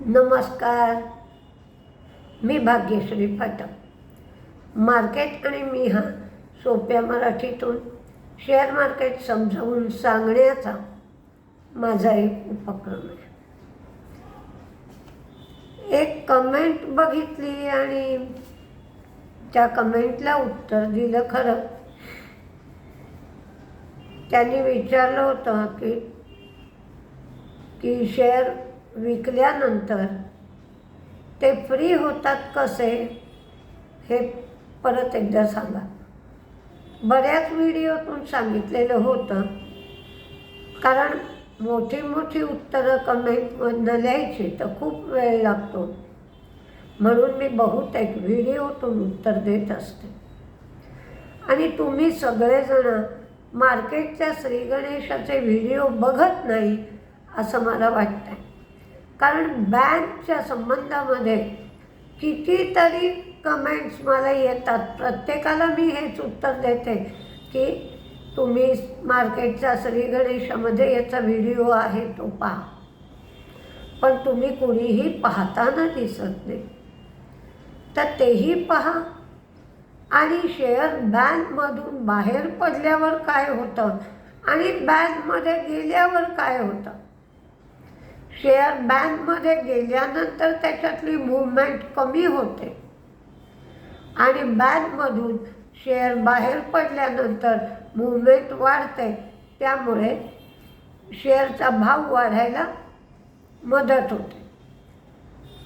नमस्कार. मी भाग्यश्री फाटक. मार्केट आणि मी हा सोप्या मराठीतून शेअर मार्केट समजावून सांगण्याचा माझा एक उपक्रम आहे. एक कमेंट बघितली आणि त्या कमेंटला उत्तर दिलं खरं. त्यांनी विचारलं होतं की की शेअर विकल्यानंतर ते फ्री होतात कसे? हे परत एकदा सांगा. बऱ्याच व्हिडिओतून सांगितलेलं होतं. कारण मोठी मोठी उत्तरं कमेंटमधनं लिहायची तर खूप वेळ लागतो. म्हणून मी बहुतेक व्हिडिओतून उत्तर देत असते. आणि तुम्ही सगळेजण मार्केटच्या श्रीगणेशाचे व्हिडिओ बघत नाही असं मला वाटतं कारण बँकच्या संबंधामध्ये कितीतरी कमेंट्स मला येतात. प्रत्येकाला मी हेच उत्तर देते की तुम्ही मार्केटचा श्री गणेशामध्ये याचा व्हिडिओ आहे तो पहा. पण तुम्ही कुणीही पाहताना दिसत नाही. तर तेही पहा. आणि शेअर बँकमधून बाहेर पडल्यावर काय होतं? आणि बँकमध्ये गेल्यावर काय होतं? शेअर बँकमध्ये गेल्यानंतर त्याच्यातली मूवमेंट कमी होते. आणि बँकमधून शेअर बाहेर पडल्यानंतर मुवमेंट वाढते. त्यामुळे शेअरचा भाव वाढायला मदत होते.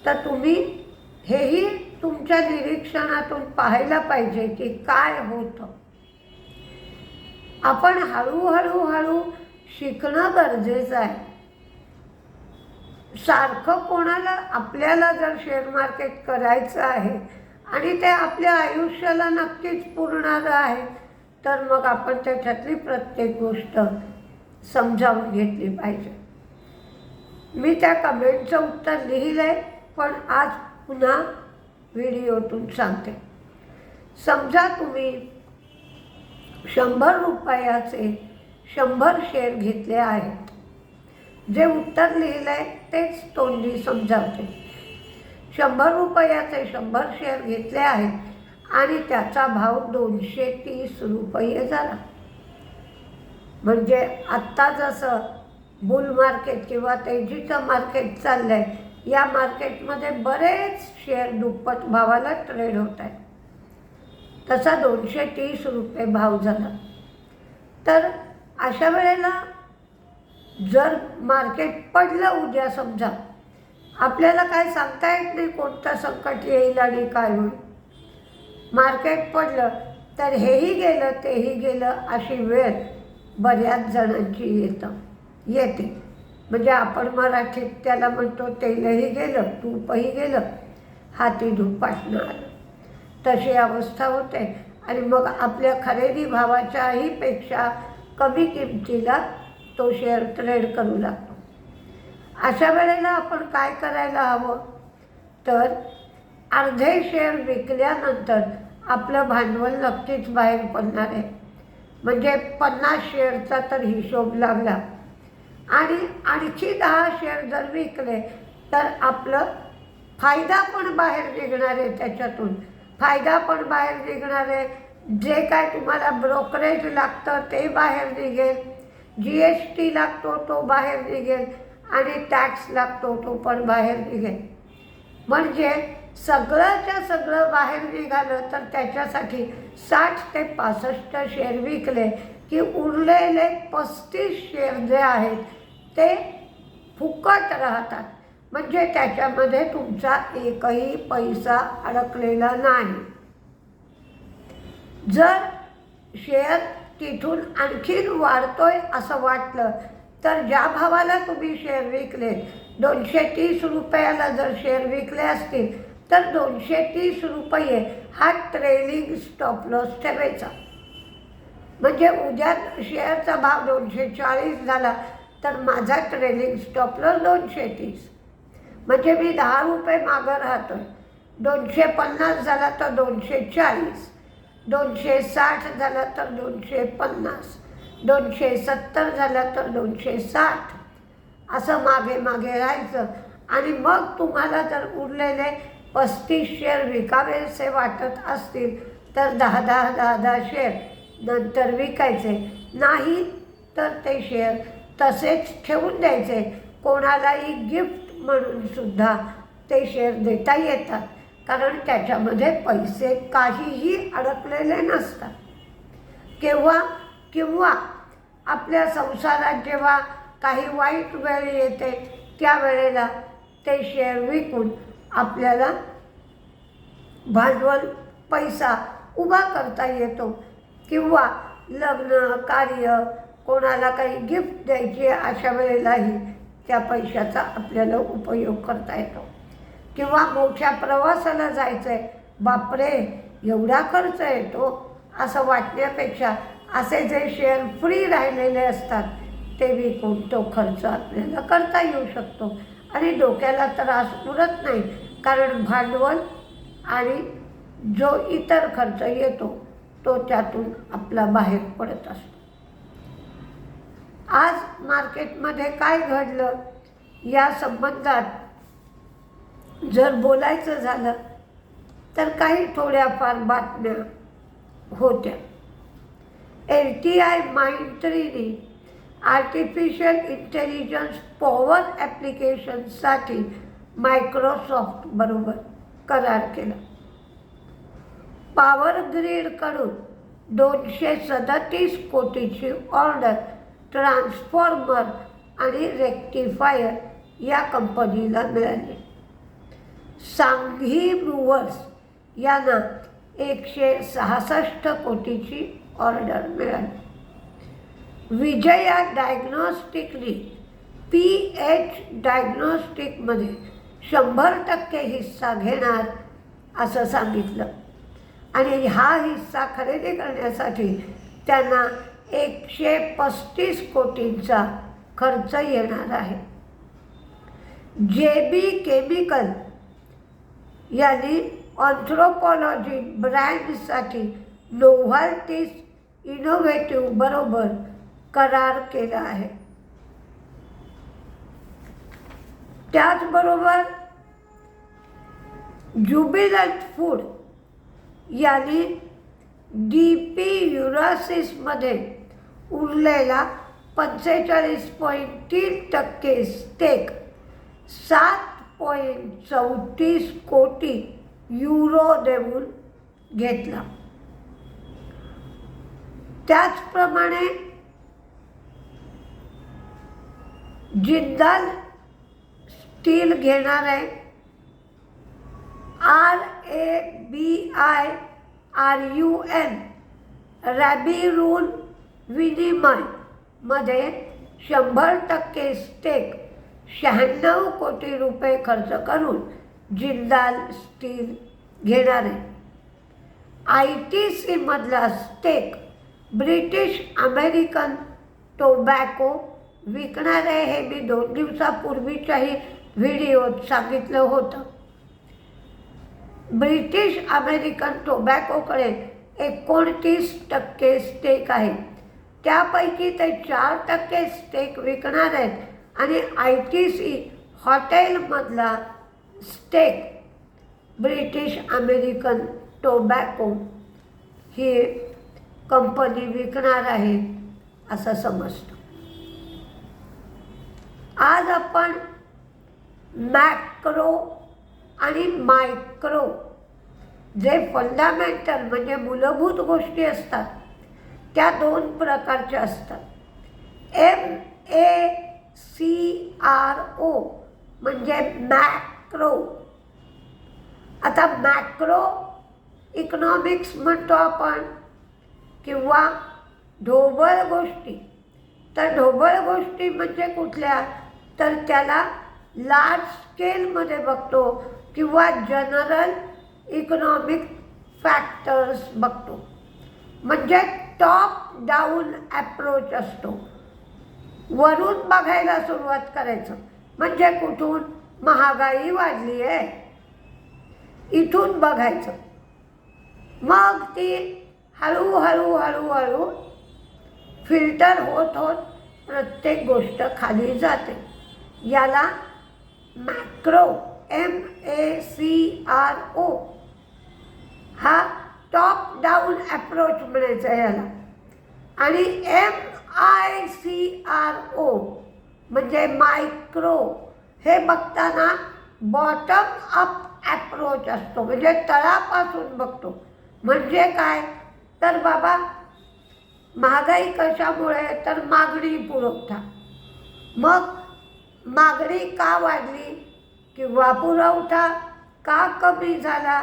तर तुम्ही हेही तुमच्या निरीक्षणातून पाहायला पाहिजे की काय होतं. आपण हळूहळू हळू शिकणं गरजेचं आहे. सारखं कोणाला आपल्याला जर शेअर मार्केट करायचं आहे आणि ते आपल्या आयुष्याला नक्कीच पुरणारं आहे तर मग आपण त्याच्यातली प्रत्येक गोष्ट समजावून घेतली पाहिजे. मी त्या कमेंटचं उत्तर लिहिलं आहे पण आज पुन्हा व्हिडिओतून सांगते. समजा तुम्ही शंभर रुपयाचे शंभर शेअर घेतले आहेत. जे उत्तर लिहिलं आहे तेच तोंडी समजावते. शंभर रुपयाचे शंभर शेअर घेतले आहेत आणि त्याचा भाव दोनशे तीस रुपये झाला. म्हणजे आत्ता जसं बुल मार्केट किंवा तेजीचं मार्केट चाललं आहे या मार्केटमध्ये बरेच शेअर दुप्पट भावाला ट्रेड होत आहेत. तसा दोनशे तीस रुपये भाव झाला. तर अशा वेळेला जर मार्केट पडलं उद्या समजा आपल्याला काय सांगता येत नाही कोणतं संकट येईल आणि काय होईल. मार्केट पडलं तर हेही गेलं तेही गेलं अशी वेळ बऱ्याच जणांची येतं येते. म्हणजे आपण मराठीत त्याला म्हणतो तेलही गेलं तूपही गेलं हाती धुपाटणं आलं. तशी अवस्था होते. आणि मग आपल्या खरेदी भावाच्याही पेक्षा कमी किमतीला तो शेअर ट्रेड करू लागतो. अशा वेळेला आपण काय करायला हवं? तर अर्धे शेअर विकल्यानंतर आपलं भांडवल नक्कीच बाहेर पडणार आहे. म्हणजे पन्नास शेअरचा तर हिशोब लागला. आणि आणखी दहा शेअर जर विकले तर आपलं फायदा पण बाहेर निघणार आहे त्याच्यातून. फायदा पण बाहेर निघणार आहे. जे काय तुम्हाला ब्रोकरेज लागतं ते बाहेर निघेल. जी एस टी लागतो तो बाहेर निघेल आणि टॅक्स लागतो तो पण बाहेर निघेल. म्हणजे सगळंच्या सगळं बाहेर निघालं तर त्याच्यासाठी साठ ते पासष्ट शेअर विकले की उरलेले पस्तीस शेअर जे आहेत ते फुकट राहतात. म्हणजे त्याच्यामध्ये तुमचा एकही पैसा अडकलेला नाही. जर शेअर तिथून आणखीन वाढतोय असं वाटलं. तर ज्या भावाला तुम्ही शेअर विकले दोनशे तीस रुपयाला जर शेअर विकले असतील तर दोनशे तीस रुपये हा ट्रेलिंग स्टॉप लॉस ठेवायचा. म्हणजे उद्या शेअरचा भाव दोनशे चाळीस झाला तर माझा ट्रेलिंग स्टॉप लॉस दोनशे तीस. म्हणजे मी दहा रुपये मागं राहतोय. दोनशे पन्नास झाला तर दोनशे चाळीस. दोनशे साठ झाला तर दोनशे पन्नास. दोनशे सत्तर झाला तर दोनशे साठ. असं मागे मागे राहायचं. आणि मग तुम्हाला जर उरलेले पस्तीस शेअर विकावेसे वाटत असतील तर दहा दहा दहा दहा शेअर नंतर विकायचे. नाही तर ते शेअर तसेच ठेवून द्यायचे. कोणालाही गिफ्ट म्हणून सुद्धा ते शेअर देता येतात. कारण त्याच्यामध्ये पैसे काहीही अडकलेले नसतात. केव्हा? किंवा आपल्या संसारात जेव्हा काही वाईट वेळ येते त्यावेळेला ते शेअर विकून आपल्याला भांडवल पैसा उभा करता येतो. किंवा लग्न कार्य कोणाला काही गिफ्ट द्यायची अशा वेळेलाही त्या पैशाचा आपल्याला उपयोग करता येतो. किंवा मोठ्या प्रवासाला जायचं आहे बापरे एवढा खर्च येतो? असं वाटण्यापेक्षा असे जे शेअर फ्री राहिलेले असतात ते विकून तो खर्च आपल्याला करता येऊ शकतो? आणि डोक्याला त्रास उरत नाही कारण भांडवल आणि जो इतर खर्च येतो तो त्यातून आपला बाहेर पडत असतो. आज मार्केटमध्ये काय घडलं? या संबंधात जर बोलायचं झालं तर काही थोड्याफार बातम्या होत्या. एल टी आय माइंड थ्रीने आर्टिफिशियल इंटेलिजन्स पॉवर ॲप्लिकेशनसाठी मायक्रोसॉफ्ट बरोबर करार केला. पॉवर ग्रीडकडून दोनशे सदतीस कोटीची ऑर्डर ट्रान्सफॉर्मर आणि रेक्टिफायर या कंपनीला मिळाली. सांघी ब्रुवर्स यांना एकशे सहासष्ट कोटीची ऑर्डर मिळाली. विजया डायग्नॉस्टिकली पी एच डायग्नॉस्टिकमध्ये शंभर टक्के हिस्सा घेणार असं सांगितलं. आणि हा हिस्सा खरेदी करण्यासाठी त्यांना एकशे पस्तीस कोटींचा खर्च येणार आहे. जे बी केमिकल यांनी ऑन्थ्रोपॉलॉजी ब्रँडसाठी नोव्हाल्टीस इनोव्हेटिव्ह बरोबर करार केला आहे. त्याचबरोबर ज्युबिलंट फूड यांनी डी पी युरासिसमध्ये उरलेला पंचेचाळीस पॉईंट तीन टक्के स्टेक सात पॉईंट चौतीस कोटी युरो देऊन घेतला. त्याचप्रमाणे जिंदाल स्टील घेणार आहे R A B I R U N रॅबिरून विनिमयमध्ये शंभर टक्के स्टेक शहाण्णव कोटी रुपये खर्च करून जिंदाल स्टील घेणार. आहे आय टी सीमधला स्टेक ब्रिटिश अमेरिकन टोबॅको विकणार आहे हे मी दोन दिवसापूर्वीच्याही व्हिडिओत सांगितलं होतं. ब्रिटिश अमेरिकन टोबॅकोकडे एकोणतीस टक्के स्टेक आहे. त्यापैकी ते चार टक्के स्टेक विकणार आहेत आणि आय टी सी हॉटेलमधला स्टेक ब्रिटिश अमेरिकन टोबॅको ही कंपनी विकणार आहे असं समजतं. आज आपण मॅक्रो आणि मायक्रो जे फंडामेंटल म्हणजे मूलभूत गोष्टी असतात त्या दोन प्रकारच्या असतात. M A C R O म्हणजे मॅक्रो आता मॅक्रो इकॉनॉमिक्स म्हणतो आपण किंवा ढोबळ गोष्टी. तर ढोबळ गोष्टी म्हणजे कुठल्या? तर त्याला लार्ज स्केलमध्ये बघतो किंवा जनरल इकॉनॉमिक फॅक्टर्स बघतो. म्हणजे टॉप डाऊन ॲप्रोच असतो. वरून बघायला सुरुवात करायचं. म्हणजे कुठून? महागाई वाढली आहे इथून बघायचं. मग ती हळूहळू हळूहळू फिल्टर होत होत प्रत्येक गोष्ट खाली जाते. याला macro M A C R O हा टॉप डाऊन ॲप्रोच म्हणायचा याला. आणि M I C R O म्हणजे मायक्रो हे बघताना बॉटम अप ॲप्रोच असतो. म्हणजे तळापासून बघतो. म्हणजे काय? तर बाबा महागाई कशामुळे? तर मागणी पुरवठा. मग मागणी का वाढली? किंवा पुरवठा का कमी झाला?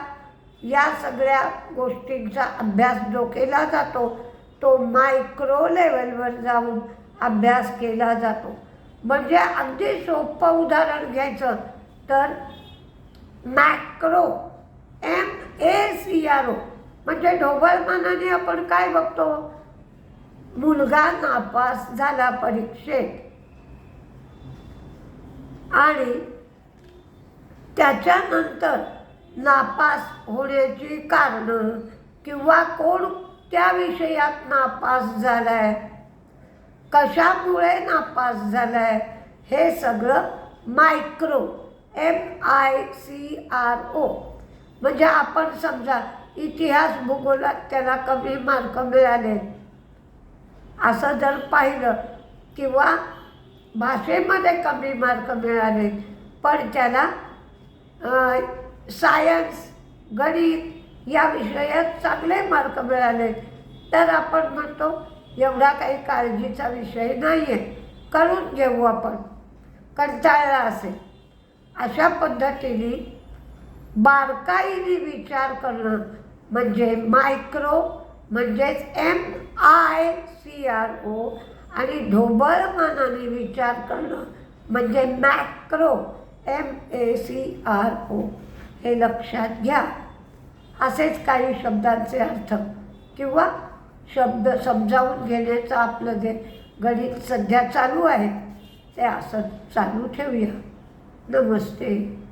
या सगळ्या गोष्टींचा अभ्यास जो केला जातो तो मायक्रो लेवलवर जाऊन अभ्यास केला जातो. म्हणजे अगदी सोपं उदाहरण घ्यायचं तर macro M A C R O म्हणजे ढोबळमानाने आपण काय बघतो? मुलगा नापास झाला परीक्षेत. आणि त्याच्यानंतर नापास होण्याची कारणं किंवा कोण त्या विषयात नापास झालाय. कशामुळे नापास झालाय? हे सगळं micro M I C R O. म्हणजे आपण समजा इतिहास भूगोलात त्याला कमी मार्क मिळाले. असं जर पाहिलं किंवा भाषेमध्ये कमी मार्क मिळाले पण त्याला सायन्स गणित या विषयात चांगले मार्क मिळाले. तर आपण म्हणतो एवढा काही काळजीचा विषय नाही आहे करून घेऊ आपण. कंटाळला असेल. अशा पद्धतीने बारकाईने विचार करणं म्हणजे मायक्रो म्हणजेच M I C R O आणि ढोबळमानाने विचार करणं म्हणजे macro M A C R O हे लक्षात घ्या. असेच काही शब्दांचे अर्थ किंवा शब्द समजावून घेण्याचं आपलं जे गणित सध्या चालू आहे ते असं चालू ठेवूया. नमस्ते.